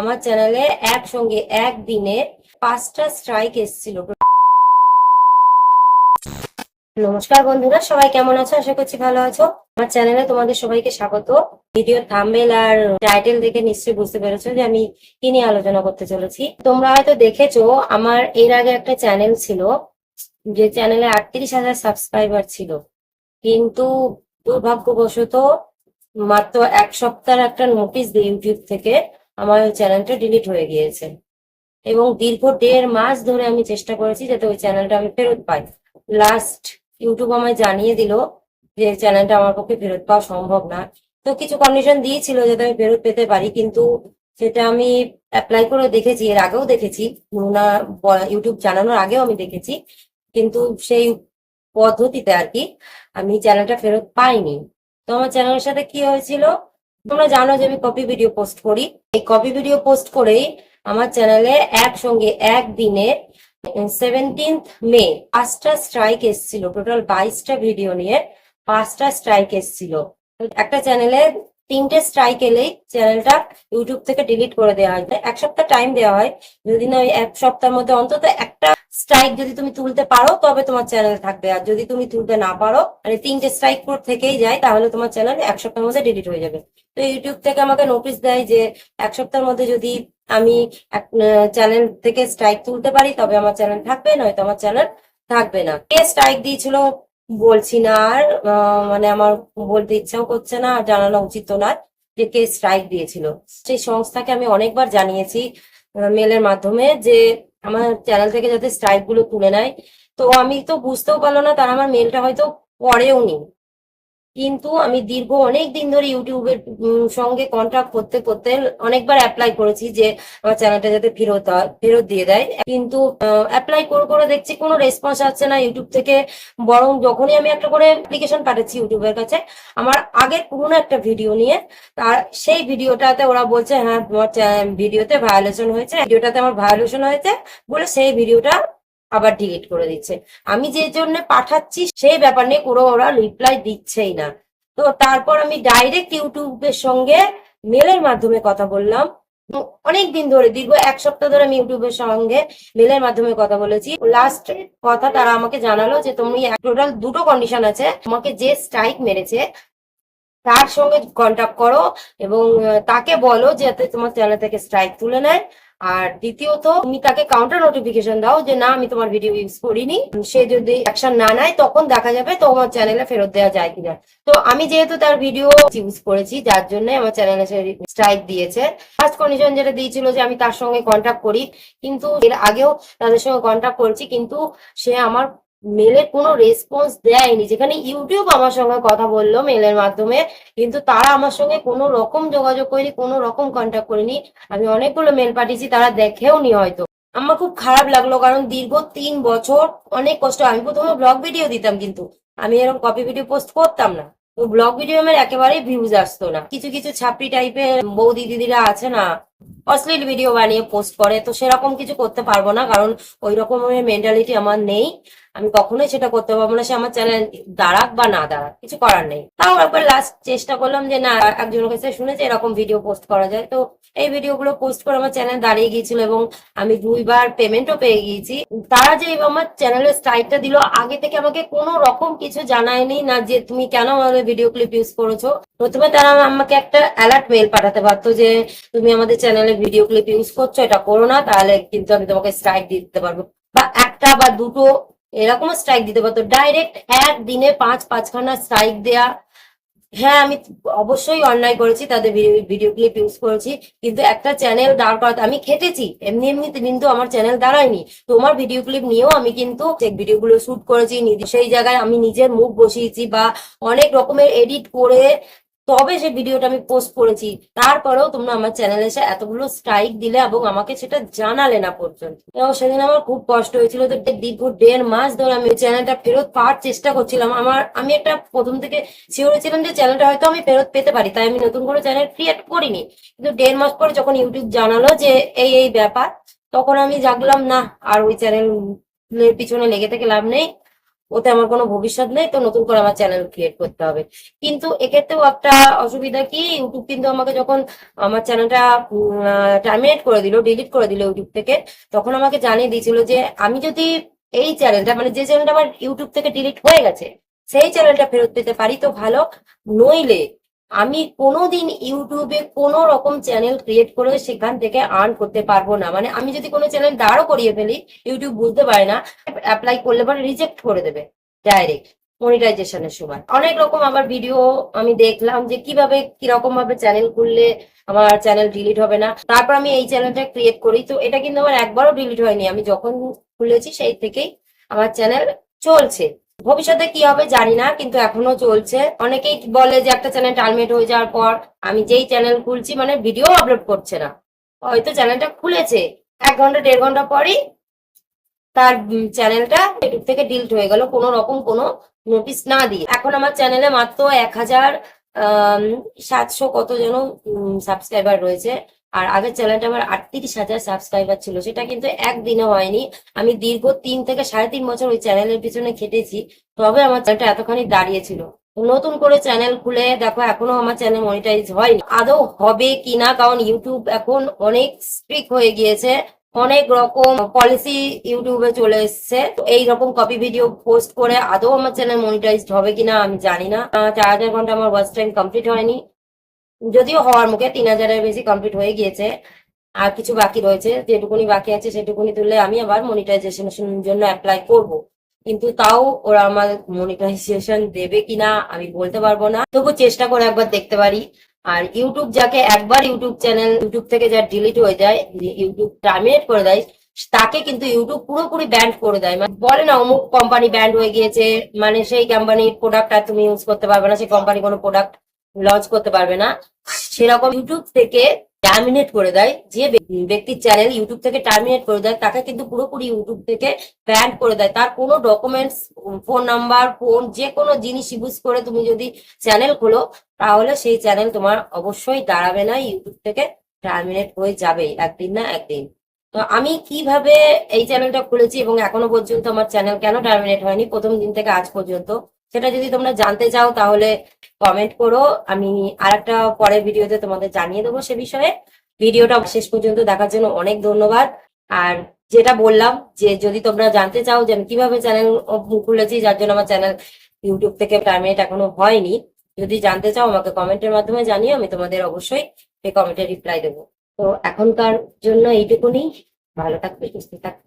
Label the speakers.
Speaker 1: আমার চ্যানেলে একসঙ্গে একদিনে পাঁচটা স্ট্রাইক এসেছিল। নমস্কার বন্ধুরা, সবাই কেমন আছো? আশা করছি ভালো আছো। আমার চ্যানেলে তোমাদের সবাইকে স্বাগত। ভিডিও থাম্বেল আর টাইটেল দেখে নিশ্চয়ই বুঝতে পেরেছ যে আমি কি নিয়ে আলোচনা করতে চলেছি। তোমরা হয়তো দেখেছ, আমার এর আগে একটা চ্যানেল ছিল, যে চ্যানেলে আটত্রিশ হাজার সাবস্ক্রাইবার ছিল। কিন্তু দুর্ভাগ্যবশত মাত্র এক সপ্তাহের একটা নোটিশ দিয়ে ইউটিউব থেকে আমার ওই চ্যানেলটা ডিলিট হয়ে গিয়েছে। এবং দীর্ঘ দেড় মাস ধরে আমি চেষ্টা করেছি যাতে ওই চ্যানেলটা আমি ফেরত পাই। লাস্ট ইউটিউব আমায় জানিয়ে দিল যে চ্যানেলটা আমার পক্ষে ফেরত পাওয়া সম্ভব না। তো কিছু কন্ডিশন দিয়েছিল যাতে আমি ফেরত পেতে পারি, কিন্তু সেটা আমি অ্যাপ্লাই করে দেখেছি, এর আগেও দেখেছি। না ইউটিউব জানানোর আগেও আমি দেখেছি, কিন্তু সেই পদ্ধতিতে আর কি আমি চ্যানেলটা ফেরত পাইনি। তো আমার চ্যানেলের সাথে কি হয়েছিল? তোমরা জানো যে আমি কপি ভিডিও পোস্ট করি। এই কপি ভিডিও পোস্ট করেই আমার চ্যানেলে একসঙ্গে একদিনে সেভেন্টিন্থ মে পাঁচটা স্ট্রাইক এসেছিল। টোটাল বাইশটা ভিডিও নিয়ে পাঁচটা স্ট্রাইক এসেছিল। একটা চ্যানেলে তিনটে স্ট্রাইক এলেই চ্যানেলটা ইউটিউব থেকে ডিলিট করে দেওয়া হয়। এক সপ্তাহ টাইম দেওয়া হয়। যদি না ওই এক সপ্তাহের মধ্যে অন্তত একটা স্ট্রাইক যদি তুমি তুলতে পারো, তবে তোমার চ্যানেল থাকবে। আর যদি তুমি তুলতে না পারো মানে তিনটে স্ট্রাইক পুরো থেকেই যায়, তাহলে তোমার চ্যানেল এক সপ্তাহের মধ্যে ডিলিট হয়ে যাবে। তো ইউটিউব থেকে আমাকে নোটিশ দেয় যে, এক সপ্তাহের মধ্যে যদি আমি এক চ্যানেল থেকে স্ট্রাইক তুলতে পারি, তবে আমার চ্যানেল থাকবে, নয়তো আমার চ্যানেল থাকবে না। কে স্ট্রাইক দিয়েছিল বলছি না আর মানে আমার বলতে ইচ্ছাও করছে না, আর জানানো উচিত না যে কে স্ট্রাইক দিয়েছিল। সেই সংস্থাকে আমি অনেকবার জানিয়েছি মেলের মাধ্যমে যে আমার চ্যানেল থেকে যাতে স্ট্রাইকগুলো তুলে নেয়। তো আমি তো বুঝতেও পারল না, তারা আমার মেলটা হয়তো পড়েও নি। কিন্তু আমি দীর্ঘ অনেক দিন ধরে ইউটিউবের সঙ্গে কন্ট্যাক্ট করতে করতে অনেকবার অ্যাপ্লাই করেছি যে আমার চ্যানেলটা যাতে ফেরত হয় ফেরত দিয়ে দেয়। কিন্তু অ্যাপ্লাই করে করে দেখছি কোনো রেসপন্স আসছে না ইউটিউব থেকে। বরং যখনই আমি একটা করে অ্যাপ্লিকেশন পাঠাচ্ছি ইউটিউবের কাছে, আমার আগের পুরনো একটা ভিডিও নিয়ে তার সেই ভিডিওটাতে ওরা বলছে হ্যাঁ তোমার ভিডিওতে ভায়োলেশন হয়েছে ভিডিওটাতে আমার ভায়োলেশন হয়েছে, বলে সেই ভিডিওটা আবার ডিলিট করে দিচ্ছে। আমি যে জন্য পাঠাচ্ছি সেই ব্যাপার নিয়ে কোনো ওরা রিপ্লাই দিচ্ছেই না। তো তারপর আমি ডাইরেক্ট ইউটিউবের সঙ্গে মেলের মাধ্যমে কথা বললাম। অনেক দিন ধরে, দীর্ঘ এক সপ্তাহ ধরে আমি ইউটিউবের সঙ্গে মেলের মাধ্যমে কথা বলেছি। লাস্ট কথা তারা আমাকে জানালো যে, তুমি টোটাল দুটো কন্ডিশন আছে। তোমাকে যে স্ট্রাইক মেরেছে, তার সঙ্গে কন্ট্যাক্ট করো এবং তাকে বলো যাতে তোমার চ্যানেল থেকে স্ট্রাইক তুলে নেয়। আর দ্বিতীয়ত, তুমি তাকে কাউন্টার নোটিফিকেশন দাও যে, না, আমি তোমার ভিডিও ইউজ করিনি। সে যদি অ্যাকশন না নেয়, তখন দেখা যাবে তোমার চ্যানেলে ফেরত দেওয়া যায় কিনা। তো আমি যেহেতু তার ভিডিও ইউজ করেছি, যার জন্য আমার চ্যানেলে সে স্ট্রাইক দিয়েছে। ফার্স্ট কন্ডিশন যেটা দিয়েছিল যে, আমি তার সঙ্গে কন্ট্যাক্ট করি, কিন্তু এর আগেও তাদের সঙ্গে কন্ট্যাক্ট করেছি, কিন্তু সে আমার মেলের কোনো রেসপন্স দেয়নি। যেখানে ইউটিউব আমার সঙ্গে কথা বলল মেলের মাধ্যমে, কিন্তু তারা আমার সঙ্গে কোনো রকম যোগাযোগ করেনি, কোনো রকম কন্ট্যাক্ট করেনি। আমি অনেকগুলো মেল পাঠিয়েছি, তারা দেখেও নি হয়তো। আমার খুব খারাপ লাগল, কারণ দীর্ঘ তিন বছর অনেক কষ্ট। আমি প্রথমে ব্লগ ভিডিও দিতাম কিন্তু। আমি এরকম কপি ভিডিও পোস্ট করতাম না। তো ব্লগ ভিডিও আমার একেবারেই ভিউজ আসতো না। কিছু কিছু ছাপড়ি টাইপের বৌদি দিদিরা আছে না অশ্লীল ভিডিও বানিয়ে পোস্ট করে, তো সেরকম কিছু করতে পারব না, কারণ ওই রকমের মেন্টালিটি আমার নেই। আমি কখনোই সেটা করতে পারব না, সে আমার চ্যানেল দাঁড়াক বা না দাঁড়াক, কিছু করার নেই। তাও একবার লাস্ট চেষ্টা করলাম যে, না একজনের কাছে শুনেছি এরকম ভিডিও পোস্ট করা যায়। তো এই ভিডিওগুলো পোস্ট করে আমার চ্যানেল দাঁড়িয়ে গিয়েছিল এবং আমি দুইবার পেমেন্টও পেয়ে গিয়েছি। তারা যে আমার চ্যানেলের স্ট্রাইকটা দিল, আগে থেকে আমাকে কোনো রকম কিছু জানায়নি না যে, তুমি কেন আমাদের ভিডিও ক্লিপ ইউজ করেছ? প্রথমে তারা আমাকে একটা অ্যালার্ট মেল পাঠাতে পারতো যে, তুমি আমাদের চ্যানেলে ভিডিও ক্লিপ ইউজ করছ, এটা করো না, তাহলে কিন্তু আমি তোমাকে স্ট্রাইক দিতে পারব। বা একটা বা দুটো এরকম স্ট্রাইক দিতে পারতো ডাইরেক্ট একদিনে পাঁচ, পাঁচখানা স্ট্রাইক দেয়া। হ্যাঁ আমি অবশ্যই অন্যায় করেছি, তাদের ভিডিও ক্লিপ ইউজ করেছি, কিন্তু একটা চ্যানেল দাঁড় করাতে আমি খেটেছি, এমনি এমনি কিন্তু আমার চ্যানেল দাঁড়ায়নি। তোমার ভিডিও ক্লিপ নিয়েও আমি কিন্তু ভিডিও গুলো শুট করেছি সেই জায়গায় আমি নিজের মুখ বসিয়েছি বা অনেক রকমের এডিট করে তবে সে ভিডিওটা আমি পোস্ট করেছি। তারপরেও তোমরা আমার চ্যানেলে এসে এতগুলো স্ট্রাইক দিলে এবং আমাকে সেটা জানালে না পর্যন্ত। এবং সেদিন আমার খুব কষ্ট হয়েছিল তো দীর্ঘ দেড় মাস ধরে আমি চ্যানেলটা ফেরত পাওয়ার চেষ্টা করছিলাম। আমার আমি একটা প্রথম থেকে শিওর ছিলাম যে চ্যানেলটা হয়তো আমি ফেরত পেতে পারি। তাই আমি নতুন করে চ্যানেল ক্রিয়েট করিনি। কিন্তু দেড় মাস পরে যখন ইউটিউব জানালো যে এই এই ব্যাপার, তখন আমি জাগলাম না, আর ওই চ্যানেলের পিছনে লেগে থেকে লাভ নেই। ওতে আমার কোনো ভবিষ্যৎ নেই, তো নতুন করে আমার চ্যানেল ক্রিয়েট করতে হবে। কিন্তু এক্ষেত্রেও একটা অসুবিধা কি ইউটিউব কিন্তু আমাকে যখন আমার চ্যানেলটা টার্মিনেট করে দিল ডিলিট করে দিল ইউটিউব থেকে, তখন আমাকে জানিয়ে দিয়েছিল যে আমি যদি এই চ্যানেলটা মানে যে চ্যানেলটা আমার ইউটিউব থেকে ডিলিট হয়ে গেছে, সেই চ্যানেলটা ফেরত পেতে পারি, তো ভালো। নইলে আমি কোনোদিন ইউটিউবে কোনো রকম চ্যানেল ক্রিয়েট করে সেখান থেকে আর্ন করতে পারব না। মানে আমি যদি কোনো চ্যানেল দাঁড়ও করিয়ে ফেলি, ইউটিউব বুঝতে পারে না অ্যাপ্লাই করলে পরে রিজেক্ট করে দেবে ডাইরেক্ট মনিটাইজেশনের সময়। অনেক রকম আমার ভিডিও আমি দেখলাম যে কীভাবে কীরকম ভাবে চ্যানেল খুললে আমার চ্যানেল ডিলিট হবে না। তারপর আমি এই চ্যানেলটা ক্রিয়েট করি। তো এটা কিন্তু আমার একবারও ডিলিট হয়নি। আমি যখন খুলেছি সেই থেকেই আমার চ্যানেল চলছে। ভবিষ্যতে কি হবে জানি না, কিন্তু এখনও চলছে। অনেকেই বলে যে একটা চ্যানেল টার্মিনেট হয়ে যাওয়ার পর আমি যেই চ্যানেল খুলছি মানে ভিডিও আপলোড করছে না। হয়তো চ্যানেলটা খুলেছে, এক ঘণ্টা, দেড় ঘণ্টা পরই তার চ্যানেলটা ইউটিউব থেকে ডিলিট হয়ে গেল, কোনো রকম কোনো নোটিশ না দিয়ে। এখন আমার চ্যানেলে মাত্র এক হাজার সাতশো কত যেন সাবস্ক্রাইবার রয়েছে। আর আগের চ্যানেলটা আমার আটত্রিশ হাজার সাবস্ক্রাইবার ছিল, সেটা কিন্তু একদিনে হয়নি। আমি দীর্ঘ তিন থেকে সাড়ে তিন বছর ওই চ্যানেলের পিছনে খেটেছি, তবে আমার চ্যানেলটা এতখানি দাঁড়িয়েছিল। নতুন করে চ্যানেল খুলে দেখো, এখনও আমার চ্যানেল মনিটাইজ হয়নি। আদৌ হবে কিনা কারণ ইউটিউব এখন অনেক স্ট্রিক হয়ে গিয়েছে, অনেক রকম পলিসি ইউটিউবে চলে এসছে। এই রকম কপি ভিডিও পোস্ট করে আদৌ আমার চ্যানেল মনিটাইজড হবে কিনা আমি জানি না। চার হাজার ঘণ্টা আমার ওয়াচ টাইম কমপ্লিট হয়নি। যদিও হওয়ার মুখে তিন হাজারের বেশি কমপ্লিট হয়ে গিয়েছে। আর কিছু বাকি রয়েছে, যেটুকুনি বাকি আছে সেটুকুনি তুললে আমি আবার মনিটাইজেশনের জন্য অ্যাপ্লাই করব। কিন্তু তাও ওরা আমার মনিটাইজেশন দেবে কিনা আমি বলতে পারব না। তবু চেষ্টা করে একবার দেখতে পারি। আর ইউটিউব যাকে একবার ইউটিউব চ্যানেল ইউটিউব থেকে যা ডিলিট হয়ে যায় ইউটিউব টার্মিনেট করে দেয়, তাকে কিন্তু ইউটিউব পুরোপুরি ব্যান্ড করে দেয়। মানে বলে না, অমুক কোম্পানি ব্যান্ড হয়ে গিয়েছে মানে সেই কোম্পানির প্রোডাক্ট আর তুমি ইউজ করতে পারবে না, সেই কোম্পানি কোনো প্রোডাক্ট লঞ্চ করতে পারবে না। সেরকম ইউটিউব থেকে টার্মিনেট করে দেয়। যে ব্যক্তির চ্যানেল ইউটিউব থেকে টার্মিনেট করে দেয়, তাকে কিন্তু পুরোপুরি ইউটিউব থেকে ব্যান করে দেয়। তার কোনো ডকুমেন্টস ফোন নাম্বার ফোন যে কোনো জিনিস ইউজ করে তুমি যদি চ্যানেল খোলো, তাহলে সেই চ্যানেল তোমার অবশ্যই দাঁড়াবে না। ইউটিউব থেকে টার্মিনেট হয়ে যাবে একদিন না একদিন। তো আমি কীভাবে এই চ্যানেলটা খুলেছি এবং এখনও পর্যন্ত আমার চ্যানেল কেন টার্মিনেট হয়নি? প্রথম দিন থেকে আজ পর্যন্ত। সেটা যদি তোমরা জানতে চাও, তাহলে কমেন্ট করো। আমি আর একটা পরের ভিডিওতে তোমাদের জানিয়ে দেবো সে বিষয়ে। ভিডিওটা শেষ পর্যন্ত দেখার জন্য অনেক ধন্যবাদ। আর যেটা বললাম যে, যদি তোমরা জানতে চাও যে আমি কীভাবে চ্যানেল খুলেছি, যার জন্য আমার চ্যানেল ইউটিউব থেকে টার্মিনেট এখনও হয়নি, যদি জানতে চাও, আমাকে কমেন্টের মাধ্যমে জানিও, আমি তোমাদের অবশ্যই সেই কমেন্টে রিপ্লাই দেবো। তো এখনকার জন্য এইটুকুনি। ভালো থাকবে, সুস্থ থাকবে।